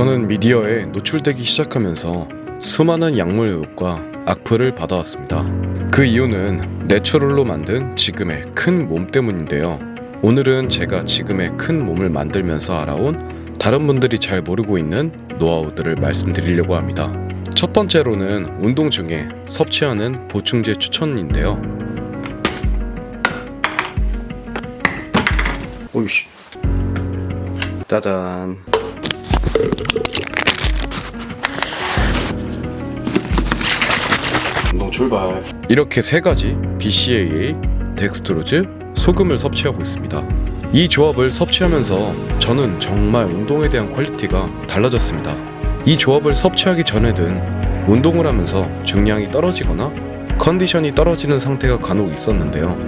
저는 미디어에 노출되기 시작하면서 수많은 약물 의혹과 악플을 받아왔습니다. 그 이유는 내추럴로 만든 지금의 큰 몸 때문인데요. 오늘은 제가 지금의 큰 몸을 만들면서 알아온 다른 분들이 잘 모르고 있는 노하우들을 말씀드리려고 합니다. 첫 번째로는 운동 중에 섭취하는 보충제 추천인데요. 오이씨. 짜잔. 운동 출발. 이렇게 세 가지 BCAA, 덱스트로즈, 소금을 섭취하고 있습니다. 이 조합을 섭취하면서 저는 정말 운동에 대한 퀄리티가 달라졌습니다. 이 조합을 섭취하기 전에는 운동을 하면서 중량이 떨어지거나 컨디션이 떨어지는 상태가 간혹 있었는데요.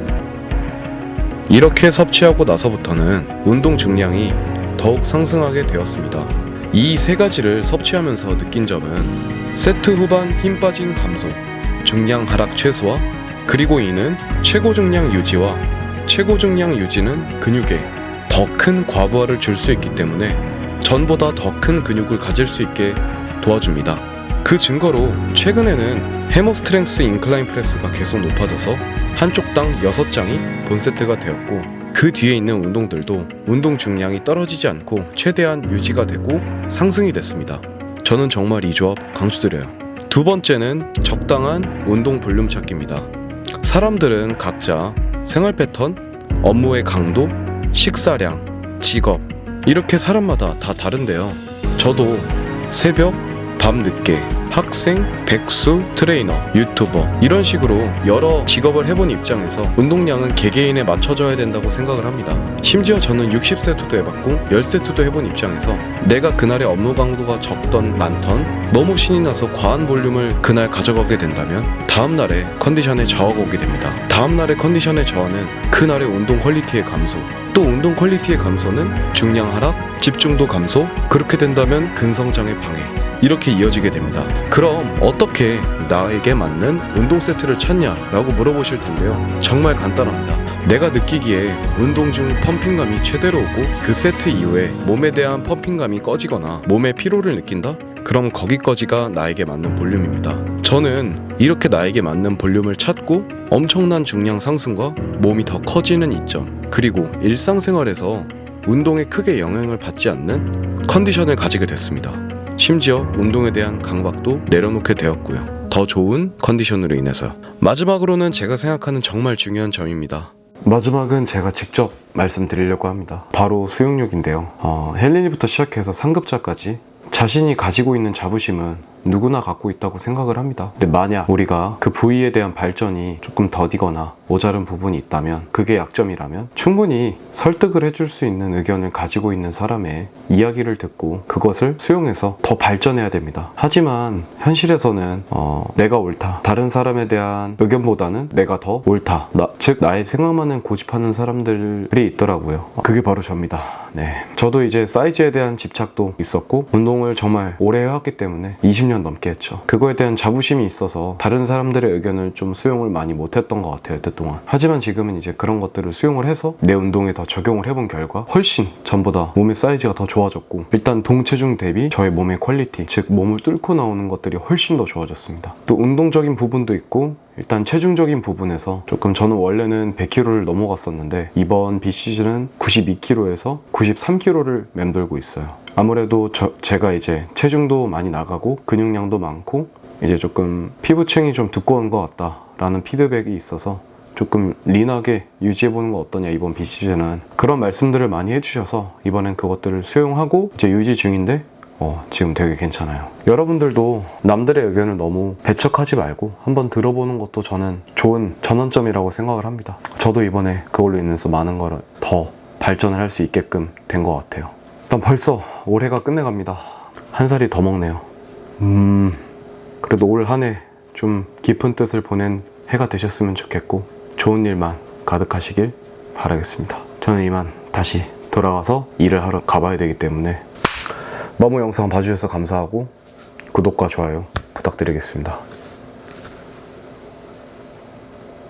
이렇게 섭취하고 나서부터는 운동 중량이 더욱 상승하게 되었습니다. 이 세 가지를 섭취하면서 느낀 점은 세트 후반 힘 빠진 감소, 중량 하락 최소화, 그리고 이는 최고 중량 유지와 최고 중량 유지는 근육에 더 큰 과부하를 줄 수 있기 때문에 전보다 더 큰 근육을 가질 수 있게 도와줍니다. 그 증거로 최근에는 해머 스트렝스 인클라인 프레스가 계속 높아져서 한쪽 당 6장이 본 세트가 되었고 그 뒤에 있는 운동들도 운동 중량이 떨어지지 않고 최대한 유지가 되고 상승이 됐습니다. 저는 정말 이 조합 강추드려요. 두 번째는 적당한 운동 볼륨 찾기입니다. 사람들은 각자 생활 패턴, 업무의 강도, 식사량, 직업 이렇게 사람마다 다 다른데요. 저도 새벽, 밤 늦게 학생, 백수, 트레이너, 유튜버 이런 식으로 여러 직업을 해본 입장에서 운동량은 개개인에 맞춰져야 된다고 생각을 합니다. 심지어 저는 60세트도 해봤고 10세트도 해본 입장에서 내가 그날의 업무 강도가 적던 많던 너무 신이 나서 과한 볼륨을 그날 가져가게 된다면 다음날에 컨디션에 저하가 오게 됩니다. 다음날의 컨디션의 저하는 그날의 운동 퀄리티의 감소 또 운동 퀄리티의 감소는 중량 하락, 집중도 감소 그렇게 된다면 근성장애 방해 이렇게 이어지게 됩니다. 그럼 어떻게 나에게 맞는 운동 세트를 찾냐라고 물어보실 텐데요. 정말 간단합니다. 내가 느끼기에 운동 중 펌핑감이 최대로 오고 그 세트 이후에 몸에 대한 펌핑감이 꺼지거나 몸에 피로를 느낀다? 그럼 거기까지가 나에게 맞는 볼륨입니다. 저는 이렇게 나에게 맞는 볼륨을 찾고 엄청난 중량 상승과 몸이 더 커지는 이점 그리고 일상생활에서 운동에 크게 영향을 받지 않는 컨디션을 가지게 됐습니다. 심지어 운동에 대한 강박도 내려놓게 되었고요. 더 좋은 컨디션으로 인해서 마지막으로는 제가 생각하는 정말 중요한 점입니다. 마지막은 제가 직접 말씀드리려고 합니다. 바로 수용력인데요. 어, 헬린이부터 시작해서 상급자까지 자신이 가지고 있는 자부심은 누구나 갖고 있다고 생각을 합니다. 근데 만약 우리가 그 부위에 대한 발전이 조금 더디거나 모자른 부분이 있다면 그게 약점이라면 충분히 설득을 해줄 수 있는 의견을 가지고 있는 사람의 이야기를 듣고 그것을 수용해서 더 발전해야 됩니다. 하지만 현실에서는 어, 내가 옳다. 다른 사람에 대한 의견보다는 내가 더 옳다. 나, 즉 나의 생각만을 고집하는 사람들이 있더라고요. 그게 바로 접니다. 네. 저도 이제 사이즈에 대한 집착도 있었고 운동을 정말 오래 해왔기 때문에 20년 넘게 했죠. 그거에 대한 자부심이 있어서 다른 사람들의 의견을 좀 수용을 많이 못했던 것 같아요. 그동안. 하지만 지금은 이제 그런 것들을 수용을 해서 내 운동에 더 적용을 해본 결과 훨씬 전보다 몸의 사이즈가 더 좋아졌고 일단 동체중 대비 저의 몸의 퀄리티 즉 몸을 뚫고 나오는 것들이 훨씬 더 좋아졌습니다. 또 운동적인 부분도 있고 일단 체중적인 부분에서 조금 저는 원래는 100kg를 넘어갔었는데 이번 비시즌은 92kg에서 93kg를 맴돌고 있어요. 아무래도 저- 제가 이제 체중도 많이 나가고 근육량도 많고 이제 조금 피부층이 좀 두꺼운 것 같다라는 피드백이 있어서 조금 린하게 유지해보는 거 어떠냐 이번 비시즌은 그런 말씀들을 많이 해주셔서 이번엔 그것들을 수용하고 이제 유지 중인데 어, 지금 되게 괜찮아요. 여러분들도 남들의 의견을 너무 배척하지 말고 한번 들어보는 것도 저는 좋은 전환점이라고 생각을 합니다. 저도 이번에 그걸로 인해서 많은 걸 더 발전을 할 수 있게끔 된 것 같아요. 일단 벌써 올해가 끝내갑니다. 한 살이 더 먹네요. 음, 그래도 올 한 해 좀 깊은 뜻을 보낸 해가 되셨으면 좋겠고 좋은 일만 가득하시길 바라겠습니다. 저는 이만 다시 돌아가서 일을 하러 가봐야 되기 때문에 너무 영상 봐주셔서 감사하고 구독과 좋아요 부탁드리겠습니다.